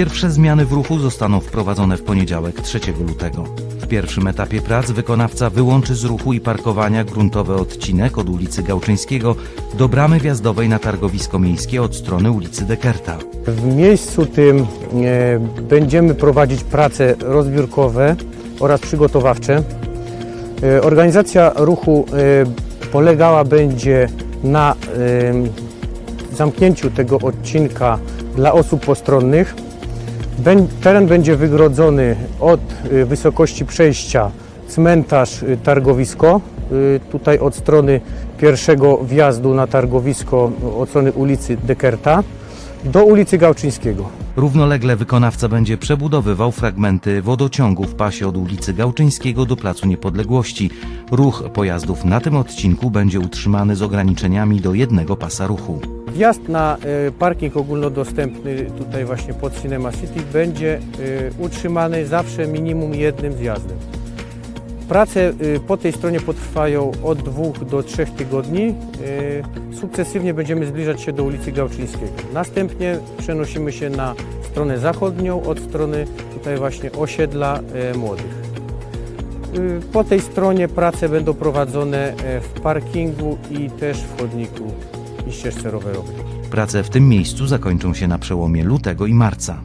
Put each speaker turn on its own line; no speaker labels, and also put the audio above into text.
Pierwsze zmiany w ruchu zostaną wprowadzone w poniedziałek 3 lutego. W pierwszym etapie prac wykonawca wyłączy z ruchu i parkowania gruntowy odcinek od ulicy Gałczyńskiego do bramy wjazdowej na targowisko miejskie od strony ulicy Dekerta.
W miejscu tym e, będziemy prowadzić prace rozbiórkowe oraz przygotowawcze. E, organizacja ruchu e, polegała będzie na e, zamknięciu tego odcinka dla osób postronnych. Teren będzie wygrodzony od e, wysokości przejścia cmentarz e, targowisko. E, Tutaj od strony pierwszego wjazdu na targowisko od strony ulicy Dekerta do ulicy Gałczyńskiego.
Równolegle wykonawca będzie przebudowywał fragmenty wodociągu w pasie od ulicy Gałczyńskiego do Placu Niepodległości. Ruch pojazdów na tym odcinku będzie utrzymany z ograniczeniami do jednego pasa ruchu.
Wjazd na e, parking ogólnodostępny tutaj właśnie pod Cinema City będzie e, utrzymany zawsze minimum jednym zjazdem. Prace e, po tej stronie potrwają od dwóch do trzech tygodni. Sukcesywnie będziemy zbliżać się do ulicy Gałczyńskiego. Następnie przenosimy się na stronę zachodnią od strony tutaj właśnie osiedla młodych. Po tej stronie prace będą prowadzone w parkingu i też w chodniku i ścieżce rowerowej.
Prace w tym miejscu zakończą się na przełomie lutego i marca.